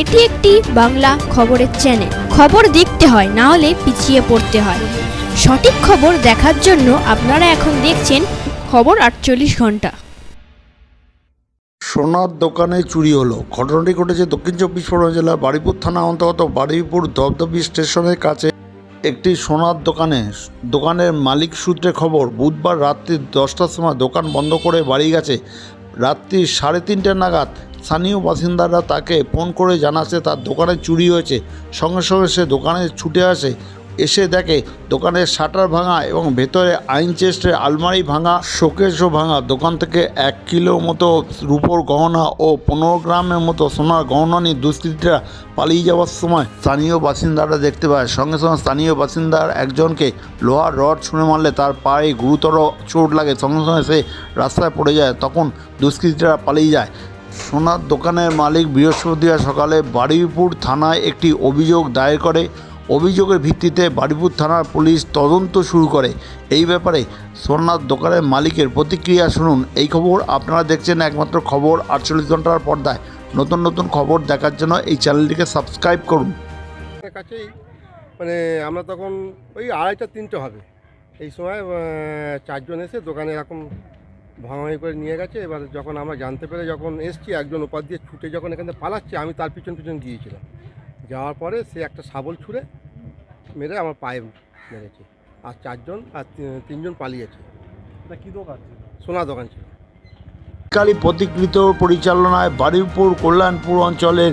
এটি একটি বাংলা খবরের চ্যানেল খবর দেখতে হয়, না হলে পিছিয়ে পড়তে হয়। সঠিক খবর দেখার জন্য আপনারা এখন দেখছেন খবর আটচল্লিশ ঘণ্টা। সোনার দোকানে চুরি হলো। ঘটনাটি ঘটেছে দক্ষিণ চব্বিশ পরগনা জেলার বারুইপুর থানা অন্তর্গত বারুইপুর দপদপি স্টেশনের কাছে। একটি সোনার দোকানে, দোকানের মালিক সূত্রে খবর, বুধবার রাত্রি দশটার সময় দোকান বন্ধ করে বাড়ি গেছে। রাত্রি সাড়ে তিনটে নাগাদ স্থানীয় বাসিন্দারা তাকে ফোন করে জানাচ্ছে, তার দোকানে চুরি হয়েছে। সঙ্গে সঙ্গে সে দোকানে ছুটে আসে। এসে দেখে দোকানের শাটার ভাঙা এবং ভেতরে আইন চেস্টের আলমারি ভাঙা, শোকেসও ভাঙা। দোকান থেকে এক কিলো মতো রূপোর গহনা ও পনেরো গ্রামের মতো সোনার গহনা নিয়ে দুষ্কৃতীরা পালিয়ে যাওয়ার সময় স্থানীয় বাসিন্দারা দেখতে পায়। সঙ্গে সঙ্গে স্থানীয় বাসিন্দার একজনকে লোহার রড ছুঁড়ে মারলে তার পায়ে গুরুতর চোট লাগে। সঙ্গে সঙ্গে সে রাস্তায় পড়ে যায়। তখন দুষ্কৃতীরা পালিয়ে যায়। সোনার দোকানের মালিক বৃহস্পতিবার সকালে বারুইপুর থানায় একটি অভিযোগ দায়ের করে। অভিযোগের ভিত্তিতে বারুইপুর থানার পুলিশ তদন্ত শুরু করে। এই ব্যাপারে সোনার দোকানের মালিকের প্রতিক্রিয়া শুনুন। এই খবর আপনারা দেখছেন একমাত্র খবর আটচল্লিশ ঘণ্টার পর্দায়। নতুন নতুন খবর দেখার জন্য এই চ্যানেলটিকে সাবস্ক্রাইব করুন। কাছেই মানে আমরা তখন ওই আড়াইটা, তিনটে হবে। এই সময় চারজন এসে দোকানে এরকম ভাঙাভাঙি করে নিয়ে গেছে। এবার যখন আমরা জানতে পেরে যখন এসছি একজন ওপার দিয়ে ছুটে যখন এখান থেকে পালাচ্ছে আমি তার পিছন পিছন গিয়েছিলাম। যাওয়ার পরে সে একটা শাবল ছুঁড়ে মেরে আমার পায়ে মেরেছে। আর চারজন আর তিনজন পালিয়েছে। কি দোকান? ছিল? সোনা দোকান ছিল। কালী প্রতিকৃত পরিচালনায় বারুইপুর কল্যাণপুর অঞ্চলের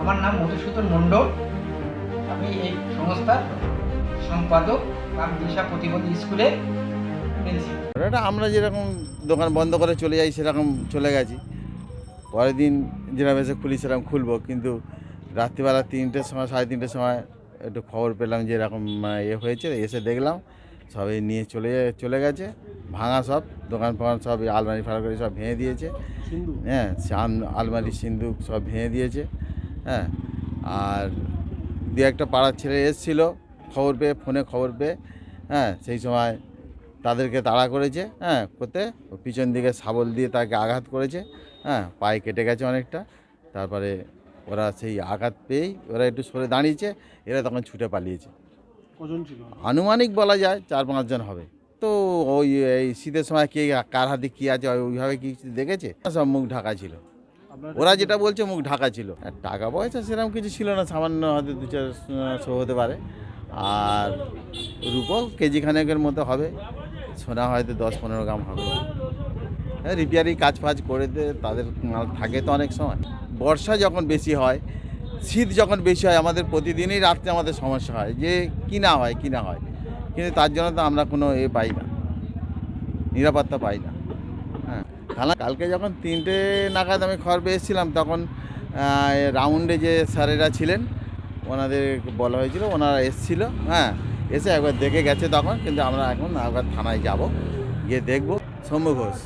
আমার নাম মধুসূদন মণ্ডল। আমি এই সংস্থার সম্পাদক দিশা প্রতিবন্ধী স্কুলে প্রিন্সিপাল। আমরা যেরকম দোকান বন্ধ করে চলে যাই সেরকম চলে গেছি। পরের দিন যেরকম এসে খুলি সেরকম খুলবো। কিন্তু রাত্রিবেলা তিনটের সময় সাড়ে তিনটের সময় একটু খবর পেলাম যে এরকম ইয়ে হয়েছে। এসে দেখলাম সবাই নিয়ে চলে চলে গেছে। ভাঙা সব দোকান ফোকান সব আলমারি ফালমারি সব ভেঙে দিয়েছে। হ্যাঁ চান আলমারি সিন্দুক সব ভেঙে দিয়েছে। হ্যাঁ আর দু একটা পাড়ার ছেলে এসেছিল খবর পেয়ে ফোনে খবর পেয়ে হ্যাঁ সেই সময় তাদেরকে তাড়া করেছে হ্যাঁ করতে ও পিছন দিকে শাবল দিয়ে তাকে আঘাত করেছে হ্যাঁ পায়ে কেটে গেছে অনেকটা তারপরে ওরা সেই আঘাত পেয়েই ওরা একটু সরে দাঁড়িয়েছে এরা তখন ছুটে পালিয়েছে। আনুমানিক বলা যায় চার পাঁচজন হবে। তো ওই এই শীতের সময় কে কার হাতে কী আছে ওইভাবে কি কিছু দেখেছে? সব মুখ ঢাকা ছিল। ওরা যেটা বলছে মুখ ঢাকা ছিল। আর টাকা পয়সা সেরকম কিছু ছিল না সামান্য হয়তো দু চারশো হতে পারে। আর রূপো কেজি খানেকের মতো হবে সোনা হয়তো দশ পনেরো গ্রাম হবে। হ্যাঁ রিপেয়ারিং কাজ ফাজ করে দে তাদের মাল থাকে তো অনেক সময়। বর্ষা যখন বেশি হয় শীত যখন বেশি হয় আমাদের প্রতিদিনই রাত্রে আমাদের সমস্যা হয় যে কিনা হয় কিনা হয়। কিন্তু তার জন্য তো আমরা কোনো এ পাই না নিরাপত্তা পাই না। তাহলে কালকে যখন তিনটে নাগাদ আমি খবর পেয়েছিলাম, তখন রাউন্ডে যে স্যারেরা ছিলেন, ওনাদের বলা হয়েছিল, ওনারা এসছিল হ্যাঁ এসে একবার দেখে গেছে তখন, কিন্তু আমরা এখন একবার থানায় যাব, গিয়ে দেখব। শম্ভু ঘোষ।